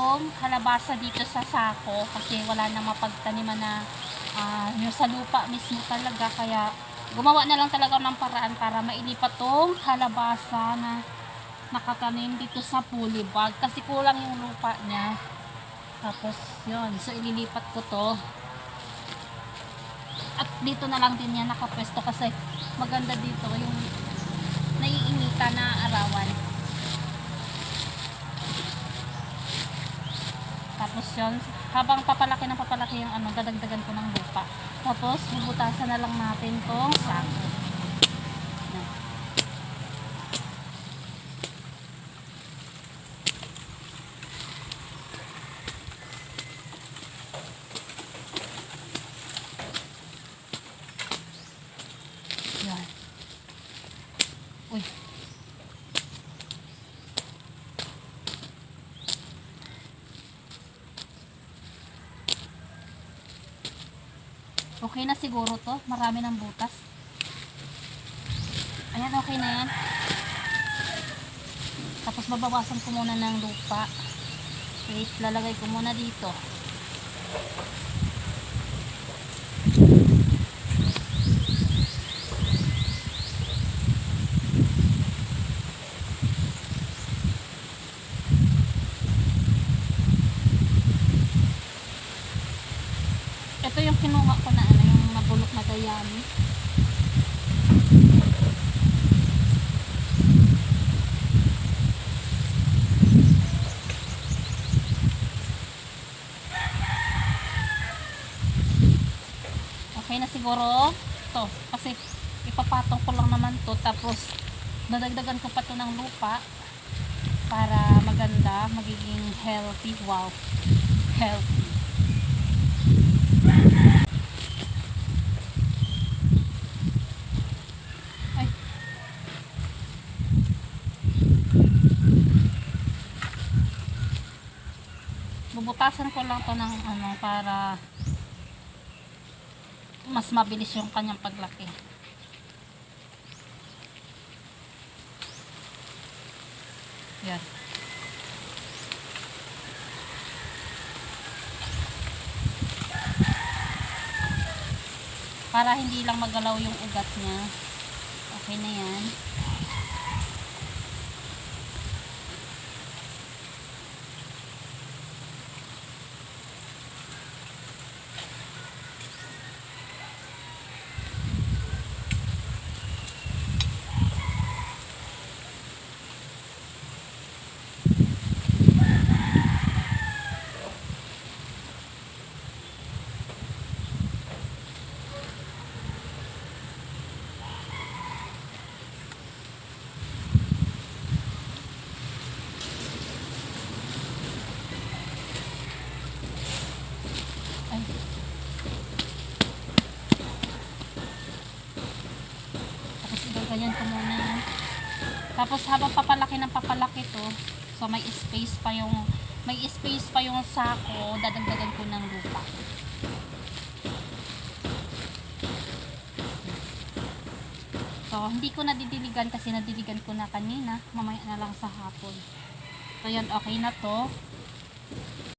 tong halabasa dito sa sako kasi wala na mapagtaniman na ah, yung sa lupa mismo talaga. Kaya gumawa na lang talaga ng paraan para mailipat tong halabasa na nakatanim dito sa pulley bag. Kasi kulang yung lupa niya. Tapos yun. So ililipat ko to. At dito na lang din yan nakapwesto kasi maganda dito yung naiinita na arawan tapos yun habang papalaki ng papalaki yung ano dadagdagan ko ng lupa. Tapos bubutasan na lang natin tong sako Yan. Yan. Uy. Okay na siguro to. Marami ng butas. Ayan, okay na yan. Tapos babawasan ko muna ng lupa. Wait, lalagay ko muna dito. Ito yung kinuha ko na ano, yung nabulok na gayami. Okay na siguro. To kasi ipapatong ko lang naman to tapos dadagdagan ko pa to ng lupa para maganda magiging healthy. Wow. Healthy Bubutasan ko lang to ng ano para mas mabilis yung kanyang paglaki. Yan. Para hindi lang magalaw yung ugat niya. Okay na yan. Ay. Tapos ganyan ko muna. Tapos habang papalaki ng papalaki to, so may space pa yung may space pa yung sako, dadagdagan ko ng lupa. So, hindi ko nadidiligan kasi nadiligan ko na kanina. Mamaya na lang sa hapon. So, yan, okay na to.